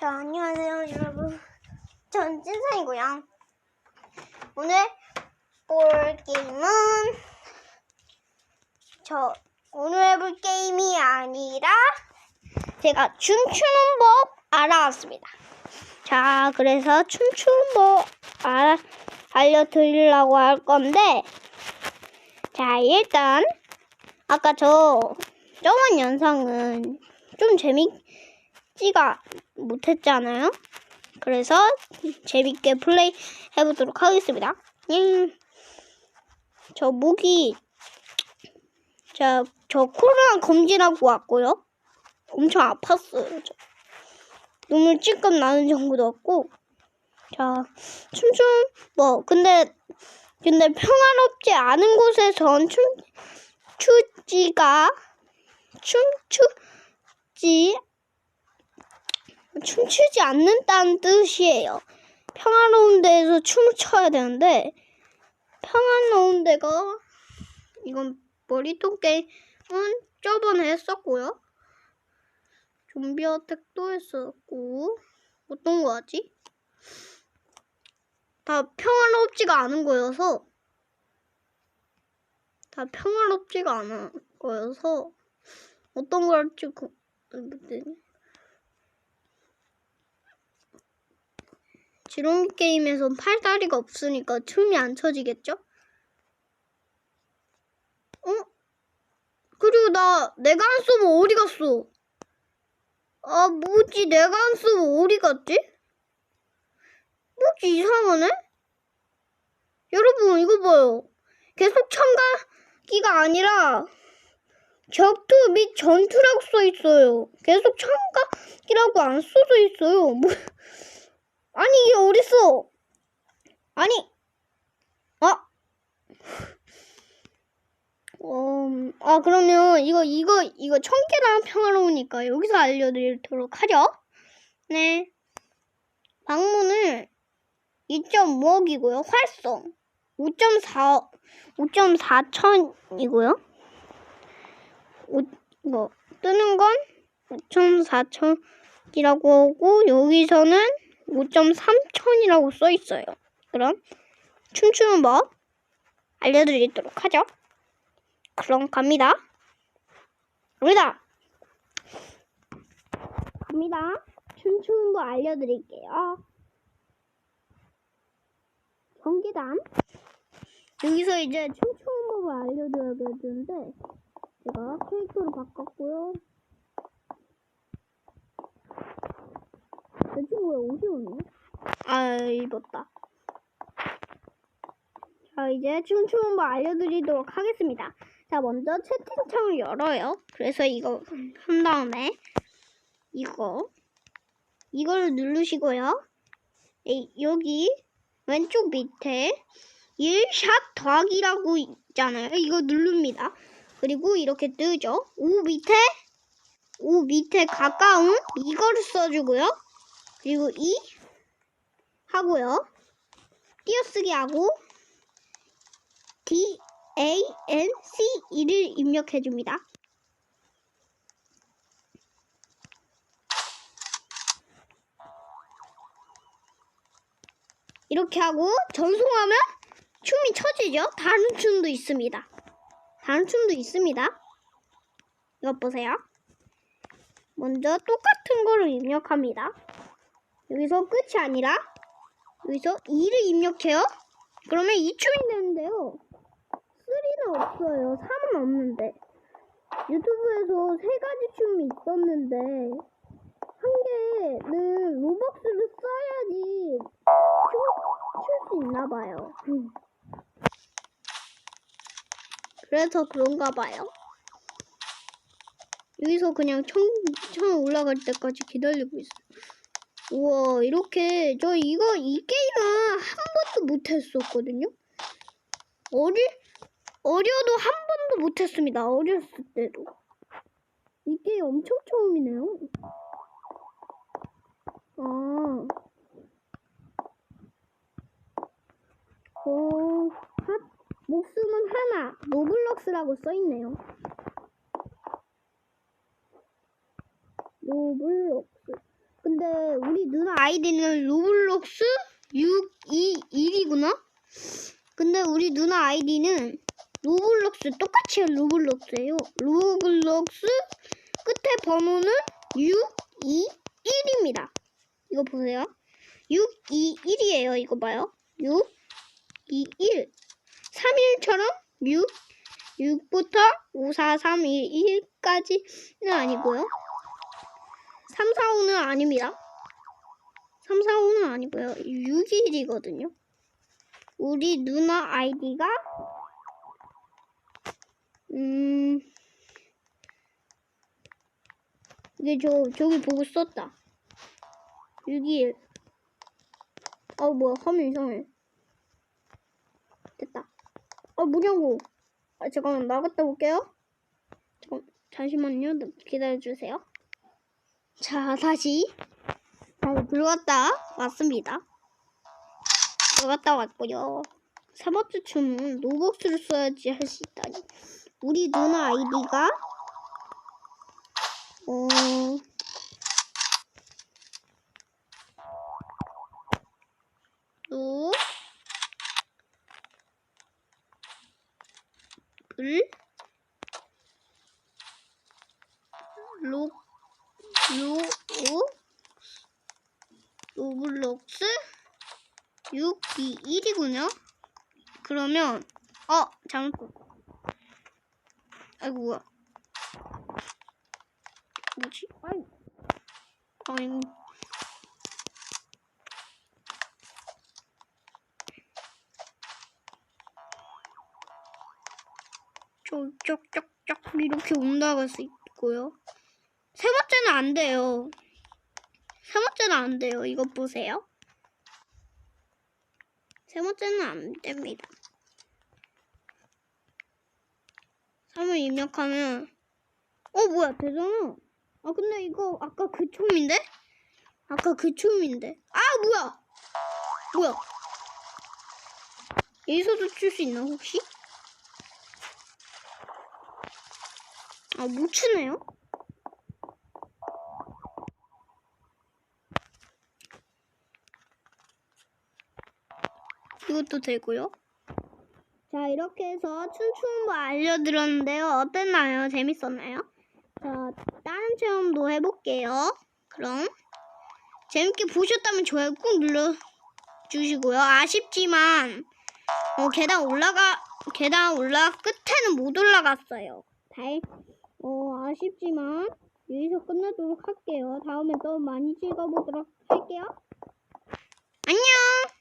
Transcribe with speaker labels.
Speaker 1: 자, 안녕하세요, 여러분. 전 찐상이고요. 오늘 볼 게임은 저 오늘 해볼 게임이 아니라 제가 춤추는 법 알아왔습니다. 자, 그래서 춤추는 법 알아, 알려드리려고 할 건데, 자, 일단 아까 저 저번 영상은 좀 재밌 지가 못했잖아요. 그래서 재밌게 플레이 해보도록 하겠습니다. 음, 저 목이 자, 저 코로나 검진하고 왔고요. 엄청 아팠어요. 저. 눈물 찔끔 나는 정도였고, 자, 춤춤 뭐 근데 근데 평화롭지 않은 곳에선 춤 추지가 춤추지 춤추지 않는다는 뜻이에요. 평화로운 데에서 춤을 춰야 되는데 평화로운 데가 이건 머리통 게임은 저번에 했었고요. 좀비 어택도 했었고 어떤 거 하지? 다 평화롭지가 않은 거여서 다 평화롭지가 않은 거여서 어떤 걸 할지 고- 모르겠 지렁이 게임에선 팔다리가 없으니까 춤이 안 춰지겠죠? 어? 그리고 나 내가 안 쓰면 어디 갔어? 아 뭐지 내가 안 쓰면 어디 갔지? 뭐지 이상하네? 여러분 이거 봐요. 계속 참가기가 아니라 격투 및 전투라고 써 있어요. 계속 참가기라고 안 써져 있어요. 뭐? 아니 아 음, 아 그러면 이거 이거 이거 청계랑 평화로우니까 여기서 알려드리도록 하죠. 네. 방문을 2.5억이고요. 활성 5.4 5.4천이고요. 이거 뜨는 건 5.4천이라고 하고 여기서는 5.3천이라고 써 있어요. 그럼 춤추는 법 알려드리도록 하죠. 그럼 갑니다. 갑니다. 갑니다. 춤추는 거 알려드릴게요. 경기단. 여기서 이제 춤추는 법을 알려드려야겠는데, 제가 캐릭터를 바꿨고요. 내 친구가 옷이 없네. 아, 입었다. 자, 이제 춤추는 법 알려드리도록 하겠습니다. 자, 먼저 채팅창을 열어요. 그래서 이거 한 다음에, 이거, 이거를 누르시고요. 이- 여기 왼쪽 밑에 1샷 더하기라고 있잖아요. 이거 누릅니다. 그리고 이렇게 뜨죠. 오 밑에 오 밑에 가까운 이거를 써주고요. 그리고 이 하고요. 띄어쓰기 하고 D A N C E를 입력해 줍니다. 이렇게 하고 전송하면 춤이 쳐지죠? 다른 춤도 있습니다. 다른 춤도 있습니다. 이것 보세요. 먼저 똑같은 거를 입력합니다. 여기서 끝이 아니라 여기서 2를 입력해요. 그러면 이 춤이 되는데요. 3는 없어요. 3은 없는데. 유튜브에서 세 가지 춤이 있었는데 한 개는 로벅스를 써야지 출 수 있나 봐요. 음. 그래서 그런가 봐요. 여기서 그냥 청, 청 올라갈 때까지 기다리고 있어요. 우와, 이렇게, 저 이거, 이 게임은 한 번도 못했었거든요? 어리, 어려도 한 번도 못했습니다. 어렸을 때도. 이 게임 엄청 처음이네요. 아. 어, 핫, 목숨은 하나, 노블럭스라고 써있네요. 노블록스. 근데 우리 누나 아이디는 로블록스 621이구나? 근데 우리 누나 아이디는 로블록스 똑같이 로블록스예요. 로블록스 끝에 번호는 621입니다. 이거 보세요. 621이에요. 이거 봐요. 621. 3일처럼 6, 6부터 5, 4, 3, 2, 1까지는 아니고요. 3, 4, 5는 아닙니다. 3, 4, 5는 아니고요. 6일이거든요. 우리 누나 아이디가 음 이게 저 저기 보고 썼다. 6일. 어 뭐야 화면 이상해. 됐다. 아 뭐냐고. 아 잠깐만 나갔다 올게요. 잠깐 잠시만요. 기다려 주세요. 자 다시 다시 들어갔다 왔습니다. 들어갔다 왔고요. 세 번째 춤은 로벅스를 써야지 할 수 있다니. 우리 누나 아이디가? 어. 로, 을, 로, 로, 오, 로블록스. 6, 2, 1이군요. 그러면, 어, 잠깐. 아이고, 뭐야. 뭐지? 아이, 아이, 쪽쪽쪽쪽 이렇게 올라갈 수 있고요. 세 번째는 안 돼요. 세 번째는 안 돼요. 이거 보세요. 세 번째는 안 됩니다. 3을 입력하면 어 뭐야 되잖아. 아 근데 이거 아까 그 춤인데? 아까 그 춤인데. 아 뭐야? 뭐야? 여기서도 출 수 있나 혹시? 아, 못 추네요? 이것도 되고요. 자, 이렇게 해서 춤추는 거 알려드렸는데요. 어땠나요? 재밌었나요? 자, 다른 체험도 해볼게요. 그럼 재밌게 보셨다면 좋아요 꾹 눌러주시고요. 아쉽지만 어, 계단 올라가 계단 올라 끝에는 못 올라갔어요. 다행. 어, 아쉽지만 여기서 끝내도록 할게요. 다음에 또 많이 찍어보도록 할게요. 안녕!